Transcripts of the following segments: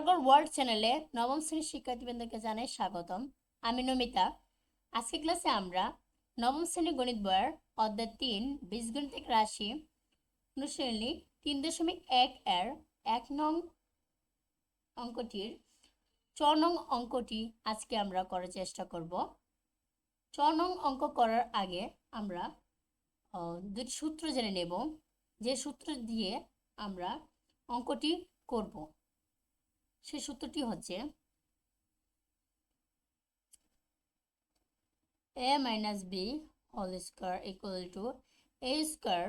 স্টারগোল world চ্যানেলে নবম শ্রেণির শিক্ষার্থীবৃন্দকে জানাই স্বাগতম। আমি নমিতা। আজকে ক্লাসে আমরা নবম শ্রেণি গণিত বইয়ের অধ্যায় তিন, বীজগণিতিক রাশি অনুশীলনী তিন দশমিক এক এর এক নং অঙ্কটির চ নং অঙ্কটি আজকে আমরা করার চেষ্টা করব। চ নং অঙ্ক করার আগে আমরা দুটি সূত্র জেনে নেব। যে সূত্র দিয়ে আমরা অঙ্কটি করব। সেই সূত্রটি হচ্ছে a minus B whole square equal to A square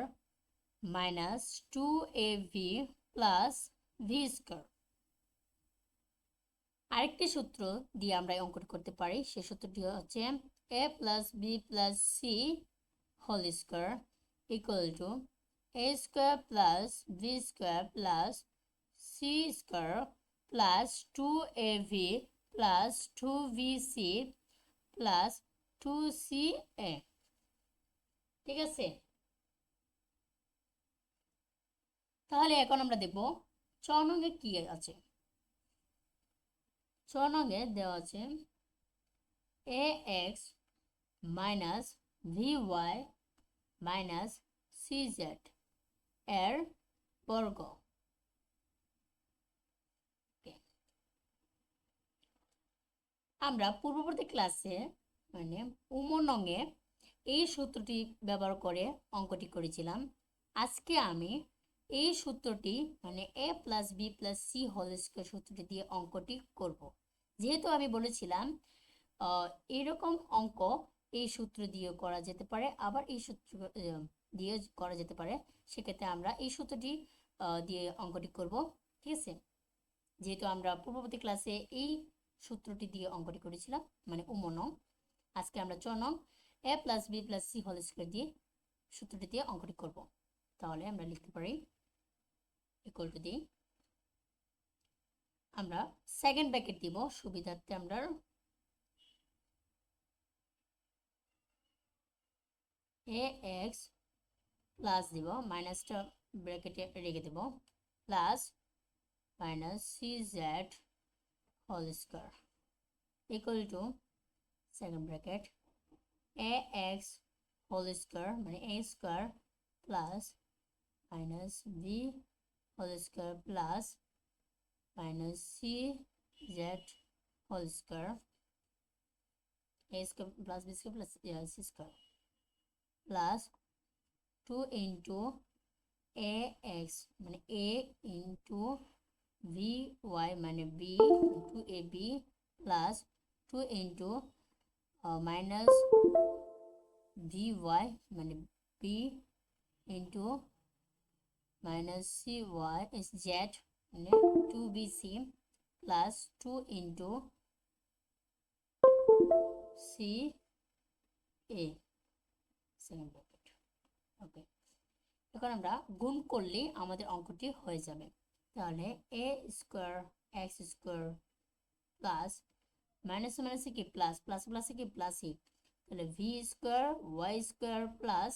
minus two A B plus B square আরেকটি সূত্র দিয়ে আমরা এই অঙ্কটি করতে পারি সেই সূত্রটি হচ্ছে A plus B plus C whole square equal to A square plus B square plus C square plus two A B plus two B C plus two C A ঠিক আছে? তাহলে এখন আমরা দেখব ছ নঙ্গে কি আছে? ছ নঙ্গে দেওয়া আছে A X minus B Y minus C Z এর বর্গ। আমরা পূর্ববর্তী ক্লাসে মানে উমনঙ্গে এই সূত্রটি ব্যবহার করে অঙ্কটি করেছিলাম। আজকে আমি এই সূত্রটি মানে A plus B plus C whole square সূত্রটি দিয়ে অঙ্কটি করব। যেহেতু আমি বলেছিলাম এরকম অঙ্ক এই সূত্র দিয়েও করা যেতে পারে, আবার এই সূত্র দিয়ে করা যেতে পারে, সেক্ষেত্রে আমরা এই সূত্রটি দিয়ে অঙ্কটি করব। ঠিক আছে? যেহেতু আমরা পূর্ববর্তী ক্লাসে এই সূত্রটি দিয়ে অঙ্কটি করেছিলাম মানে উমনং আজকে আমরা চনং A plus B plus C whole square দিয়ে সূত্রটি দিয়ে অঙ্কটি করব। তাহলে আমরা লিখতে পারি ইকুয়াল টু দিই আমরা সেকেন্ড ব্র্যাকেট দিব, সুবিধার্থে আমরা এ এক্স প্লাস দিব মাইনাসটা ব্র্যাকেটে রেখে দেব plus minus C Z whole square equal to second bracket a x whole square মানে a square plus minus b whole square plus minus c z whole square a square plus b square plus c square plus two into a x মানে এ into V Y মানে B into A B plus two into minus B Y মানে B into minus C Y is Z মানে two B C plus two into C A second okay এখন আমরা গুণ করলে আমাদের অঙ্কটি হয়ে যাবে। তাহলে A square X square plus minus মাইনাসে কি প্লাস প্লাস প্লাসে কি প্লাসই তাহলে B square Y square plus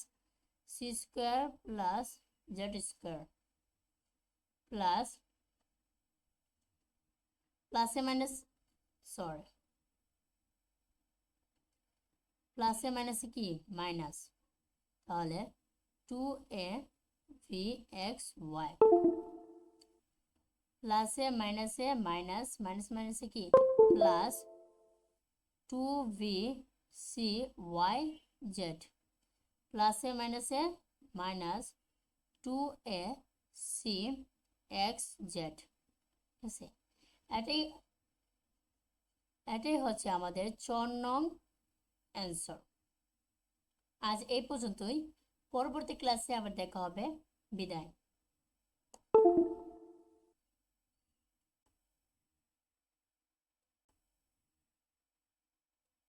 C square plus Z square plus প্লাসে মাইনাস সরি প্লাসে মাইনাসে কি? মাইনাস তাহলে two A B X Y প্লাসে মাইনাসে মাইনাস মাইনাস মাইনাসে কি plus two B C Y Z প্লাসে মাইনাসে minus two A C X Z ঠিক আছে এটাই এটাই হচ্ছে আমাদের চার নং অ্যান্সার আজ এই পর্যন্তই। পরবর্তী ক্লাসে আবার দেখা হবে। বিদায়।